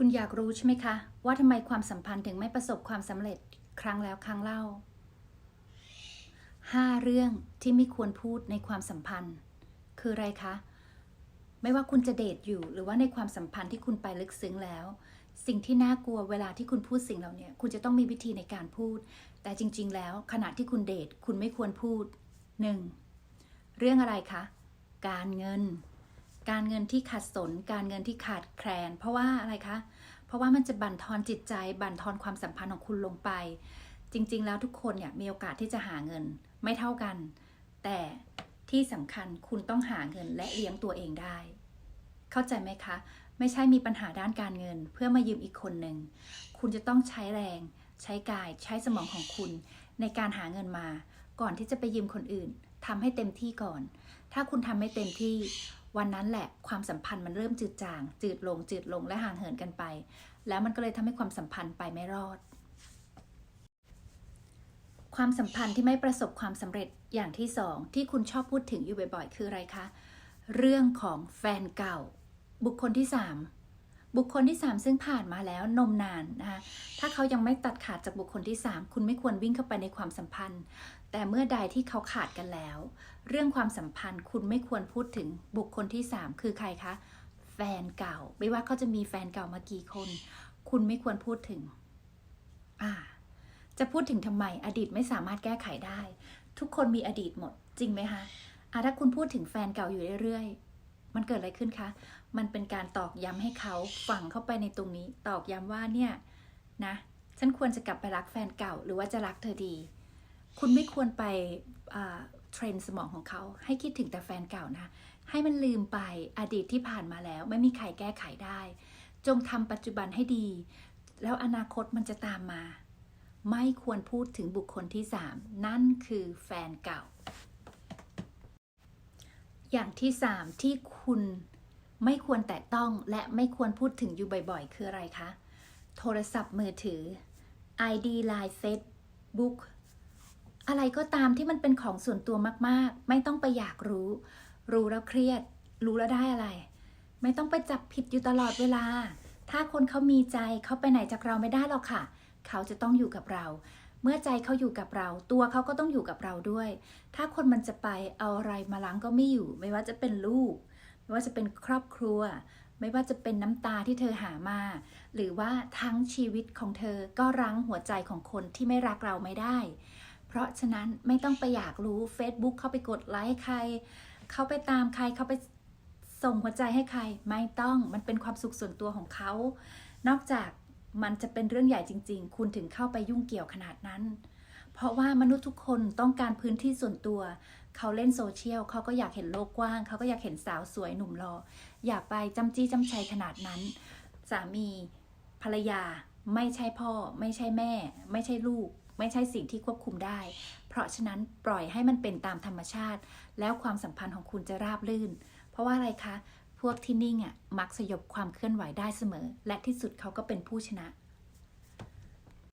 คุณอยากรู้ใช่ไหมคะ ว่าทำไมความสัมพันธ์ถึงไม่ประสบความสำเร็จครั้งแล้วครั้งเล่าห้าเรื่องที่ไม่ควรพูดในความสัมพันธ์ คืออะไรคะ ไม่ว่าคุณจะเดทอยู่หรือว่าในความสัมพันธ์ที่คุณไปลึกซึ้งแล้ว สิ่งที่น่ากลัวเวลาที่คุณพูดสิ่งเหล่านี้คุณจะต้องมีวิธีในการพูด แต่จริง ๆ แล้วขณะที่คุณเดทคุณไม่ควรพูดหนึ่งเรื่องอะไรคะ การเงิน การเงินที่ขัดสน การเงินที่ขาดแคลน เพราะว่าอะไรคะ เพราะว่ามันจะบั่นทอนจิตใจ บั่นทอนความสัมพันธ์ของคุณลงไป จริง ๆ แล้วทุกคนเนี่ยมีโอกาสที่จะหาเงินไม่เท่ากัน แต่ที่สำคัญคุณต้องหาเงินและเลี้ยงตัวเองได้ เข้าใจไหมคะ ไม่ใช่มีปัญหาด้านการเงิน เพื่อมายืมอีกคนหนึ่ง คุณจะต้องใช้แรง ใช้กาย ใช้สมองของคุณ ในการหาเงินมา ก่อนที่จะไปยืมคนอื่นทำให้เต็มที่ก่อน ถ้าคุณทำไม่เต็มที่ วันนั้นแหละความสัมพันธ์มันเริ่มจืดจาง จืดลงจืดลงและห่างเหินกันไป แล้วมันก็เลยทำให้ความสัมพันธ์ไปไม่รอด ความสัมพันธ์ที่ไม่ประสบความสำเร็จอย่างที่สองที่คุณชอบพูดถึงอยู่บ่อยๆ คืออะไรคะ เรื่องของแฟนเก่า บุคคลที่สาม บุคคลที่สามซึ่งผ่านมาแล้วนมนานนะคะถ้าเขายังไม่ตัดขาดจากบุคคลที่สามคุณไม่ควรวิ่งเข้าไปในความสัมพันธ์ แต่เมื่อใดที่เขาขาดกันแล้ว เรื่องความสัมพันธ์คุณไม่ควรพูดถึงบุคคลที่สามคือใครคะ แฟนเก่า ไม่ว่าเขาจะมีแฟนเก่ามากี่คน คุณไม่ควรพูดถึงอ่าจะพูดถึงทำไมอดีตไม่สามารถแก้ไขได้ ทุกคนมีอดีตหมดจริงไหมคะอะถ้าคุณพูดถึงแฟนเก่าอยู่เรื่อย มันเกิดอะไรขึ้นคะ มันเป็นการตอกย้ำให้เขาฝังเข้าไปในตรงนี้ ตอกย้ำว่าเนี่ยนะ ฉันควรจะกลับไปรักแฟนเก่า หรือว่าจะรักเธอดี คุณไม่ควรไปเทรนสมองของเขา ให้คิดถึงแต่แฟนเก่านะ ให้มันลืมไปอดีตที่ผ่านมาแล้ว ไม่มีใครแก้ไขได้ จงทำปัจจุบันให้ดี แล้วอนาคตมันจะตามมา ไม่ควรพูดถึงบุคคลที่ 3 นั่นคือแฟนเก่า อย่างที่3ที่คุณไม่ควรแตะต้องและไม่ควรพูดถึงอยู่บ่อยๆ คืออะไรคะ โทรศัพท์มือถือ ID Line Facebook อะไรก็ตามที่มันเป็นของส่วนตัวมากๆ ไม่ต้องไปอยากรู้ รู้แล้วเครียด รู้แล้วได้อะไร ไม่ต้องไปจับผิดอยู่ตลอดเวลา ถ้าคนเขามีใจเขาไปไหนจากเราไม่ได้หรอกค่ะ เขาจะต้องอยู่กับเรา เมื่อใจเขาอยู่กับเรา ตัวเขาก็ต้องอยู่กับเราด้วย ถ้าคนมันจะไปเอาอะไรมาล้างก็ไม่อยู่ ไม่ว่าจะเป็นลูก ไม่ว่าจะเป็นครอบครัว ไม่ว่าจะเป็นน้ำตาที่เธอหามา หรือว่าทั้งชีวิตของเธอก็รั้งหัวใจของคนที่ไม่รักเราไม่ได้ เพราะฉะนั้นไม่ต้องไปอยากรู้ Facebook เข้าไปกดไลค์ใคร เข้าไปตามใครเข้าไปส่งหัวใจให้ใครไม่ต้องมันเป็นความสุขส่วนตัวของเขา นอกจาก มันจะเป็นเรื่องใหญ่จริง ๆ คุณถึงเข้าไปยุ่งเกี่ยวขนาดนั้น เพราะว่ามนุษย์ทุกคนต้องการพื้นที่ส่วนตัว เขาเล่นโซเชียลเขาก็อยากเห็นโลกกว้าง เขาก็อยากเห็นสาวสวยหนุ่มรอ อย่าไปจำจี้จำชัยขนาดนั้น สามีภรรยาไม่ใช่พ่อ ไม่ใช่แม่ ไม่ใช่ลูก ไม่ใช่สิ่งที่ควบคุมได้ เพราะฉะนั้นปล่อยให้มันเป็นตามธรรมชาติ แล้วความสัมพันธ์ของคุณจะราบรื่น เพราะว่าอะไรคะ วกที่นิ่งอะมักสยบความเคลื่อนไหวได้เสมอ และที่สุดเขาก็เป็นผู้ชนะ